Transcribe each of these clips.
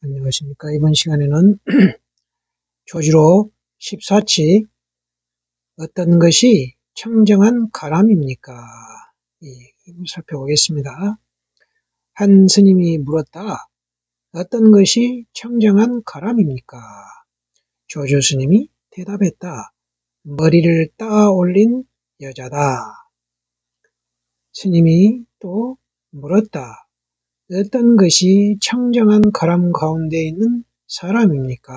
안녕하십니까. 이번 시간에는 조지로 14치 어떤 것이 청정한 가람입니까? 예, 살펴보겠습니다. 한 스님이 물었다. 어떤 것이 청정한 가람입니까? 조조 스님이 대답했다. 머리를 따 올린 여자다. 스님이 또 물었다. 어떤 것이 청정한 가람 가운데 있는 사람입니까?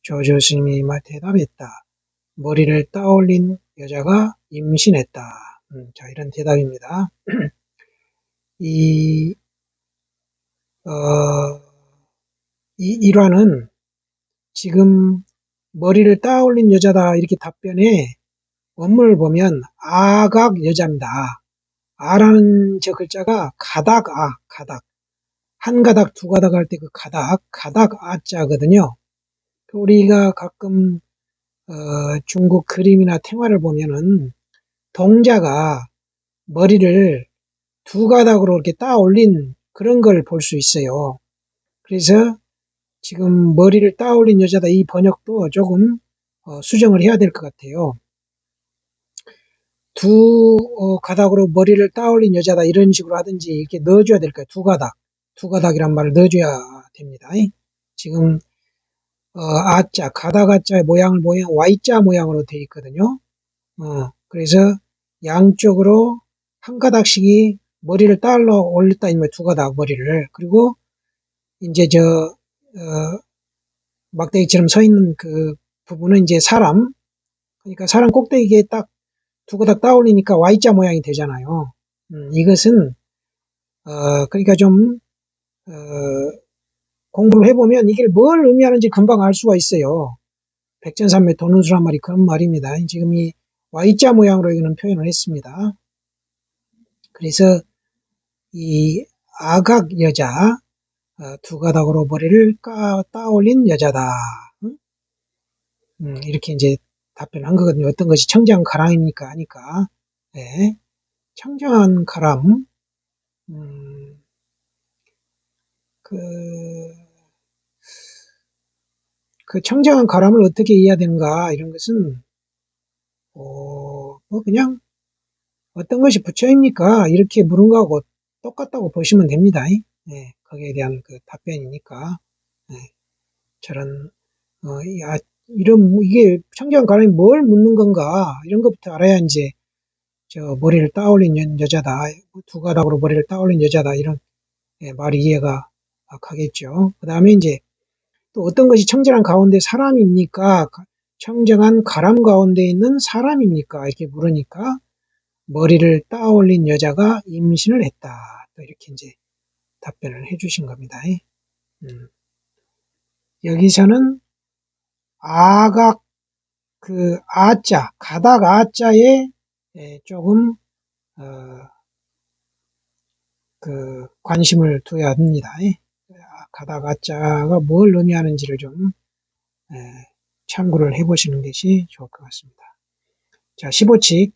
조조 스님이 대답했다. 머리를 따올린 여자가 임신했다. 음, 자, 이런 대답입니다. 이, 어, 이 일화는 지금 머리를 따올린 여자다 이렇게 답변에 원문을 보면 아각 여자입니다. 아라는 저 글자가 가닥 아, 가닥. 한 가닥, 두 가닥 할 때 그 가닥, 가닥 아 자거든요. 우리가 가끔 어, 중국 그림이나 태화를 보면은 동자가 머리를 두 가닥으로 이렇게 따 올린 그런 걸 볼 수 있어요. 그래서 지금 머리를 따 올린 여자다 이 번역도 조금 어, 수정을 해야 될 것 같아요. 두 어, 가닥으로 머리를 따올린 여자다 이런 식으로 하든지 이렇게 넣어줘야 될 거예요. 두 가닥, 두 가닥이란 말을 넣어줘야 됩니다. 지금 어, 아자, 가닥 아자의 모양을 모양 Y자 모양으로 되어 있거든요. 어, 그래서 양쪽으로 한 가닥씩이 머리를 따로 올렸다 이면 두 가닥 머리를 그리고 이제 저 어, 막대기처럼 서 있는 그 부분은 이제 사람 그러니까 사람 꼭대기에 딱 두고닥 따올리니까 Y자 모양이 되잖아요. 음, 이것은 어, 그러니까 좀 어, 공부를 해보면 이게 뭘 의미하는지 금방 알 수가 있어요. 백전산매 도는 수란 말이 그런 말입니다. 지금 이 Y자 모양으로 이거는 표현을 했습니다. 그래서 이 아각 여자 어, 두 가닥으로 머리를 까, 따올린 여자다. 음, 이렇게 이제 답변한 거거든요. 어떤 것이 청정한 가람입니까? 하니까. 네. 청정한 가람, 음, 그, 그 청정한 가람을 어떻게 이해해야 되는가, 이런 것은, 어, 뭐 그냥, 어떤 것이 부처입니까? 이렇게 물은 거하고 똑같다고 보시면 됩니다. 네, 거기에 대한 그 답변이니까. 네, 저런, 어, 아, 이런 뭐 이게 청경 가람이 뭘 묻는 건가 이런 것부터 알아야 이제 저 머리를 따올린 여자다 두 가닥으로 머리를 따올린 여자다 이런 예, 말이 이해가 가겠죠. 그 다음에 이제 또 어떤 것이 청정한 가운데 사람입니까? 청정한 가람 가운데 있는 사람입니까? 이렇게 물으니까 머리를 따올린 여자가 임신을 했다. 또 이렇게 이제 답변을 해주신 겁니다. 음. 여기서는 아각 그 아자 가닥 아자에 예, 조금 어, 그 관심을 둬야 합니다. 예. 가닥 아자가 뭘 의미하는지를 좀 예, 참고를 해보시는 것이 좋을 것 같습니다. 자, 15칙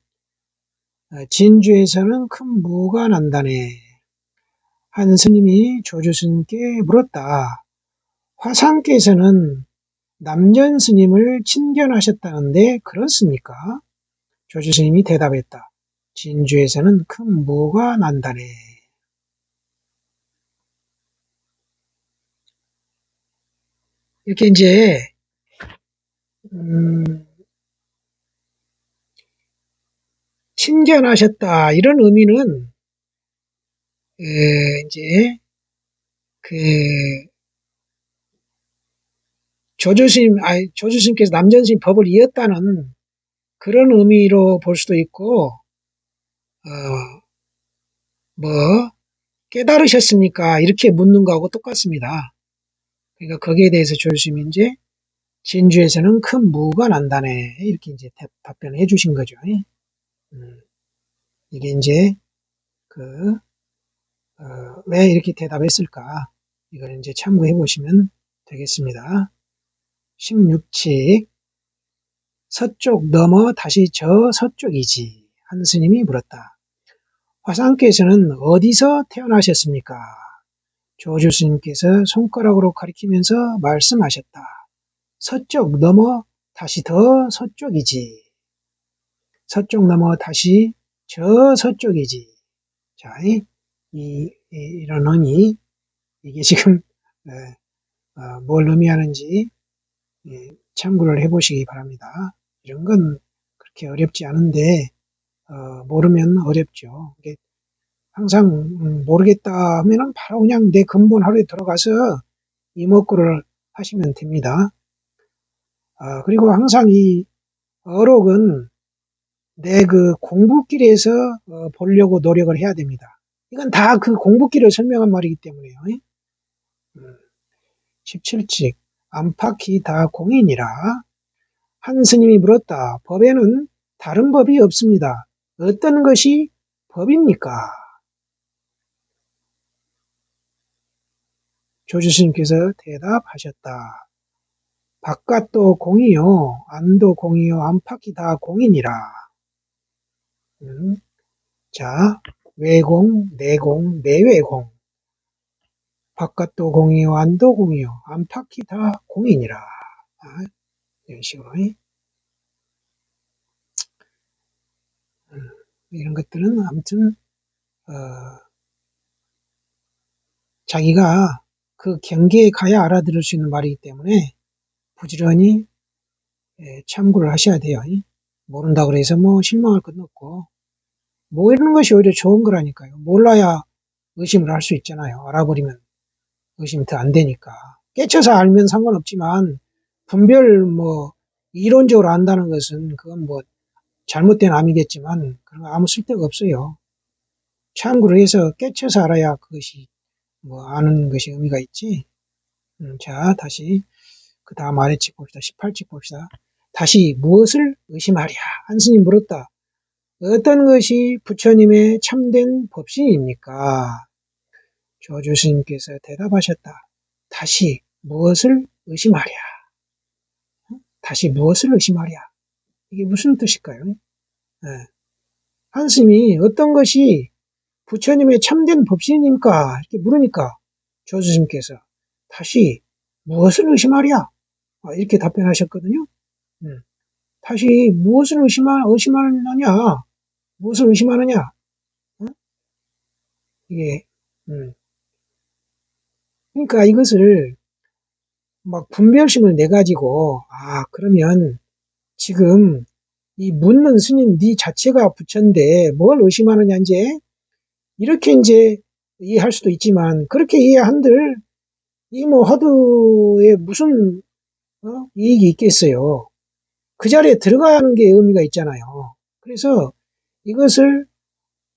어, 진주에서는 큰 무가 난다네. 한 스님이 조주스님께 물었다. 화상께서는 남전 스님을 친견하셨다는데 그렇습니까? 조주 스님이 대답했다. 진주에서는 큰 무가 난다네. 이렇게 이제 음, 친견하셨다 이런 의미는 에, 이제 그 조조스님, 아니, 조조스님께서 남전스님 법을 이었다는 그런 의미로 볼 수도 있고, 어, 뭐, 깨달으셨습니까? 이렇게 묻는 거하고 똑같습니다. 그러니까 거기에 대해서 조조스님이 이제 진주에서는 큰 무가 난다네. 이렇게 이제 답 변을 해주신 거죠. 음, 이게 이제 그, 어, 왜 이렇게 대답했을까? 이걸 이제 참고해 보시면 되겠습니다. 16칙 서쪽 넘어 다시 저 서쪽이지 한 스님이 물었다. 화상께서는 어디서 태어나셨습니까? 조주 스님께서 손가락으로 가리키면서 말씀하셨다. 서쪽 넘어 다시 더 서쪽이지. 서쪽 넘어 다시 저 서쪽이지. 자, 이, 이, 이런 의미, 이게 지금, 어, 어, 뭘 의미하는지 예, 참고를 해보시기 바랍니다. 이런 건 그렇게 어렵지 않은데, 어, 모르면 어렵죠. 항상 음, 모르겠다 하면은 바로 그냥 내 근본 하루에 들어가서 이목구를 하시면 됩니다. 아, 그리고 항상 이 어록은 내 그 공부길에서 어, 보려고 노력을 해야 됩니다. 이건 다 그 공부길을 설명한 말이기 때문에요. 음, 17칙 안팎이 다 공인이라 한 스님이 물었다. 법에는 다른 법이 없습니다. 어떤 것이 법입니까? 조주 스님께서 대답하셨다. 바깥도 공이요, 안도 공이요, 안팎이 다 공이니라. 음, 자, 외공, 내공, 내외공. 바깥도 공이요, 안도 공이요, 안팎이 다 공이니라. 아, 이런 식으로. 음, 이런 것들은 아무튼, 어, 자기가 그 경계에 가야 알아들을 수 있는 말이기 때문에 부지런히 예, 참고를 하셔야 돼요. 모른다 그래서 뭐 실망할 것도 없고 모르는 것이 오히려 좋은 거라니까요. 몰라야 의심을 할 수 있잖아요. 알아버리면 의심이 더 안 되니까. 깨쳐서 알면 상관없지만 분별 뭐 이론적으로 안다는 것은 그건 뭐 잘못된 암이겠지만 그런 거 아무 쓸데가 없어요. 참고를 해서 깨쳐서 알아야 그것이 뭐 아는 것이 의미가 있지. 음, 자, 다시 그 다음 아래측 봅시다. 18칙 봅시다. 다시 무엇을 의심하랴? 한스님 물었다. 어떤 것이 부처님의 참된 법신입니까? 조주 스님께서 대답하셨다. 다시 무엇을 의심하랴? 다시 무엇을 의심하랴? 이게 무슨 뜻일까요? 네. 한스님이 어떤 것이 부처님의 참된 법신입니까? 이렇게 물으니까 조수님께서 다시 무엇을 의심하랴? 아, 이렇게 답변하셨거든요. 음. 다시 무엇을 의심하, 의심하느냐? 무엇을 의심하느냐? 어? 이게, 음. 그러니까 이것을 막 분별심을 내 가지고, 아, 그러면 지금 이 묻는 스님 네 자체가 부처인데 뭘 의심하느냐, 이제? 이렇게 이제 이해할 수도 있지만, 그렇게 이해한들, 이 뭐 화두에 무슨 어? 이익이 있겠어요. 그 자리에 들어가는 게 의미가 있잖아요. 그래서 이것을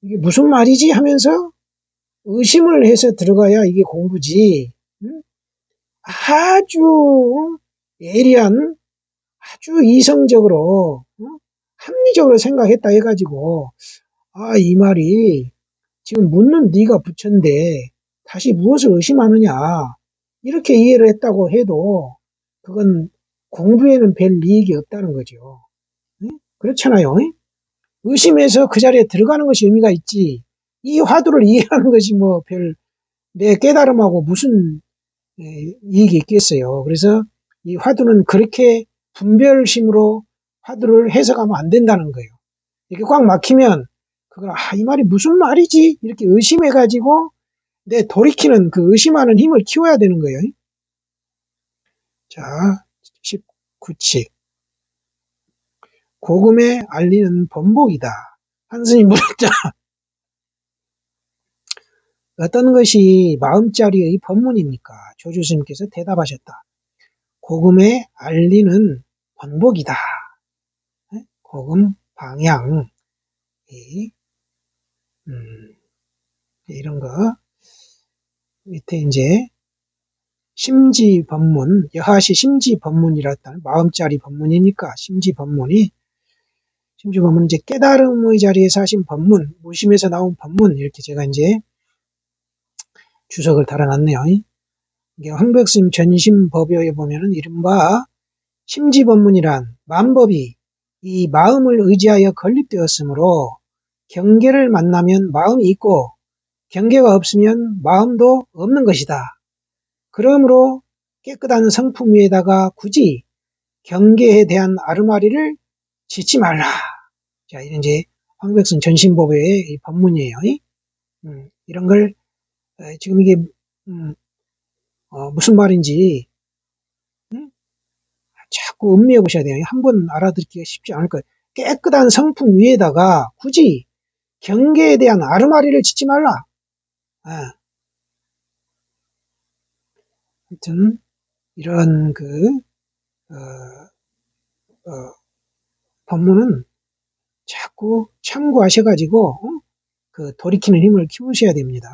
이게 무슨 말이지 하면서 의심을 해서 들어가야 이게 공부지. 응? 아주 예리한, 아주 이성적으로, 응? 합리적으로 생각했다 해가지고 아 이 말이 지금 묻는 네가 부처인데 다시 무엇을 의심하느냐 이렇게 이해를 했다고 해도 그건 공부에는 별 이익이 없다는 거죠. 그렇잖아요. 의심해서 그 자리에 들어가는 것이 의미가 있지. 이 화두를 이해하는 것이 뭐 별 내 깨달음하고 무슨 이익이 있겠어요. 그래서 이 화두는 그렇게 분별심으로 화두를 해석하면 안 된다는 거예요. 이렇게 꽉 막히면 그걸 아, 이 말이 무슨 말이지? 이렇게 의심해 가지고 내 돌이키는 그 의심하는 힘을 키워야 되는 거예요. 자, 19칙. 고금에 알리는 번복이다. 한스님 물었자. 어떤 것이 마음자리의 법문입니까? 조주스님께서 대답하셨다. 고금에 알리는 번복이다. 고금 방향, 음, 이런 거 밑에 이제 심지 법문, 여하시 심지 법문이라던 마음짜리 법문이니까 심지 법문이 심지 법문은 이제 깨달음의 자리에서 하신 법문, 무심에서 나온 법문 이렇게 제가 이제 주석을 달아놨네요. 이게 황백스님 전심 법요에 보면은 이른바 심지 법문이란 만법이 이 마음을 의지하여 건립되었으므로 경계를 만나면 마음이 있고 경계가 없으면 마음도 없는 것이다. 그러므로 깨끗한 성품 위에다가 굳이 경계에 대한 아르마리를 짓지 말라. 자, 이제 황백순 전신법의 법문이에요. 음, 이런 걸 지금 이게 음, 어, 무슨 말인지 음? 자꾸 음미해 보셔야 돼요. 한 번 알아듣기가 쉽지 않을 거예요. 깨끗한 성품 위에다가 굳이 경계에 대한 아르마리를 짓지 말라. 아. 하여튼 이런 그 어, 어, 법문은 자꾸 참고하셔가지고 어? 그 돌이키는 힘을 키우셔야 됩니다.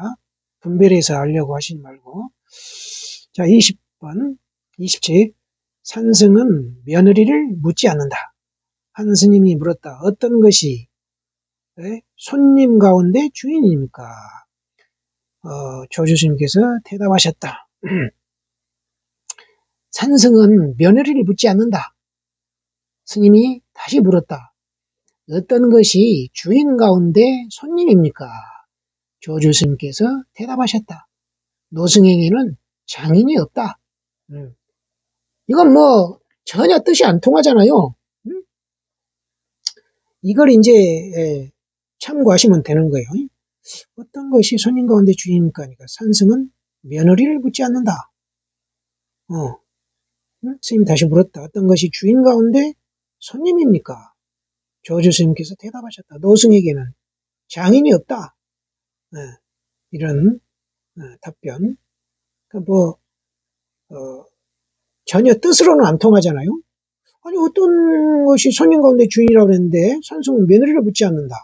분별해서 알려고 하시지 말고 자 20번 27 산승은 며느리를 묻지 않는다. 한 스님이 물었다. 어떤 것이 네? 손님 가운데 주인입니까? 어, 조주스님께서 대답하셨다. 산승은 며느리를 묻지 않는다. 스님이 다시 물었다. 어떤 것이 주인 가운데 손님입니까? 조주스님께서 대답하셨다. 노승행에는 장인이 없다. 음. 이건 뭐 전혀 뜻이 안 통하잖아요. 음? 이걸 이제 예, 참고하시면 되는 거예요. 어떤 것이 손님 가운데 주인입니까? 그러니까 산승은 며느리를 묻지 않는다. 어. 응? 스님 다시 물었다. 어떤 것이 주인 가운데 손님입니까? 조주 스님께서 대답하셨다. 노승에게는 장인이 없다. 네. 이런 어, 답변. 그러니까 뭐 어, 전혀 뜻으로는 안 통하잖아요. 아니 어떤 것이 손님 가운데 주인이라고 그랬는데 산승은 며느리를 묻지 않는다.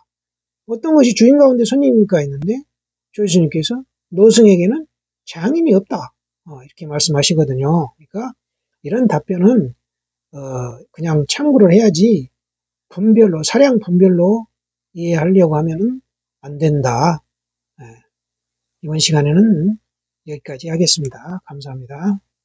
어떤 것이 주인 가운데 손님입니까 했는데 조주님께서 노승에게는 장인이 없다. 어, 이렇게 말씀하시거든요. 그러니까 이런 답변은 어, 그냥 참고를 해야지 분별로 사량 분별로 이해하려고 하면은 안 된다. 예. 이번 시간에는 여기까지 하겠습니다. 감사합니다.